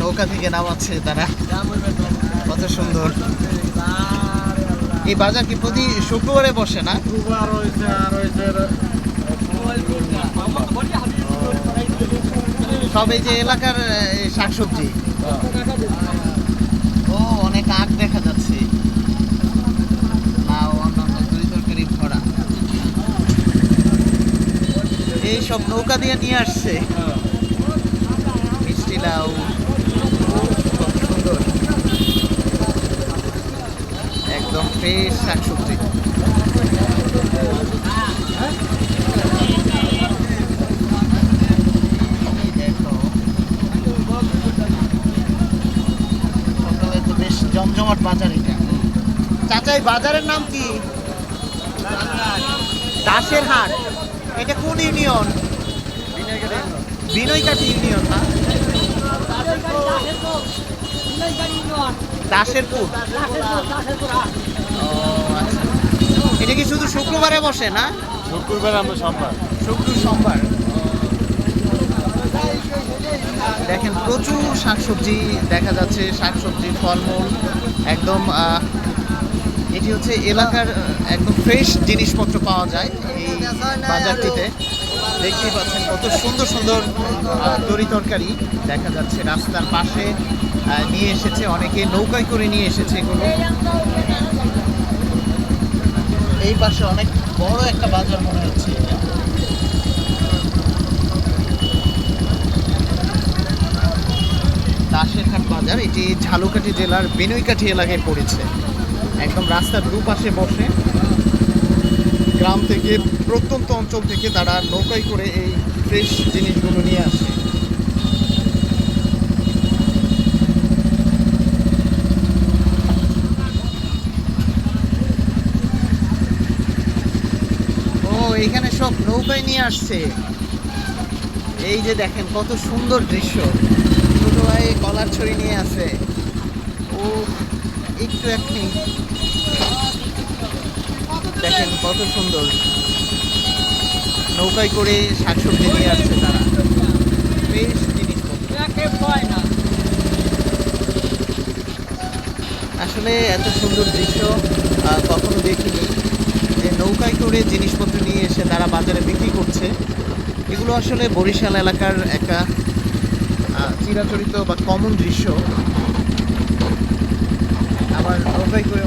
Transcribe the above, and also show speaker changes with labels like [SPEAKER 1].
[SPEAKER 1] নৌকা থেকে নামাচ্ছে তারা। কত সুন্দর। এই বাজার কি প্রতি শুক্রবারে বসে না? সব এই যে এলাকার, এই শাকসবজি। ও, অনেক আখ দেখা যাচ্ছে। এই সব নৌকা দিয়ে নিয়ে আসছে। লাউ সুন্দর একদম ফ্রেশ শাকসবজি। এই তো বেশ জমজমাট বাজার এটা। চাচা বাজারের নাম কি? দাসের হাট। এটা কোন ইউনিয়ন? বিনয়কাঠি ইউনিয়ন। না দাসেরপুর? আচ্ছা। এটা কি শুধু শুক্রবারে বসে না?
[SPEAKER 2] শুক্রবার আমরা সোমবার।
[SPEAKER 1] শুক্র সোমবার। দেখেন প্রচুর শাকসবজি দেখা যাচ্ছে শাকসবজি ফলমূল একদম এটি হচ্ছে এলাকার একদম ফ্রেশ জিনিসপত্র পাওয়া যায় এই বাজারটিতে। দেখতেই পাচ্ছেন কত সুন্দর সুন্দর তরি তরকারি দেখা যাচ্ছে রাস্তার পাশে নিয়ে এসেছে অনেকে, নৌকায় করে নিয়ে এসেছে এগুলো। এই পাশে অনেক বড় একটা বাজার মনে হচ্ছে। দাসেরহাট বাজার, এটি ঝালুকাঠি জেলার বেনুইকাঠি এলাকায় পড়েছে। একদম রাস্তার দুপাশে বসে। গ্রাম থেকে প্রত্যন্ত অঞ্চল থেকে তারা নৌকায় করে এই ফ্রেশ জিনিসগুলো নিয়ে আসে। এখানে সব নৌকায় নিয়ে আসছে। এই যে দেখেন কত সুন্দর দৃশ্য। ছোট ভাই কলার ছড়ি নিয়ে আছে ও, একটু এখনি দেখেন কত সুন্দর। নৌকায় করে শাকসবজি নিয়ে আসছে তারা। বেশ আসলে এত সুন্দর দৃশ্য কখনো দেখিনি। যে নৌকায় করে জিনিসপত্র নিয়ে এসে তারা বাজারে বিক্রি করছে। এগুলো আসলে বরিশাল এলাকার একটা চিরাচরিত বা কমন দৃশ্য। আবার নৌকায় করে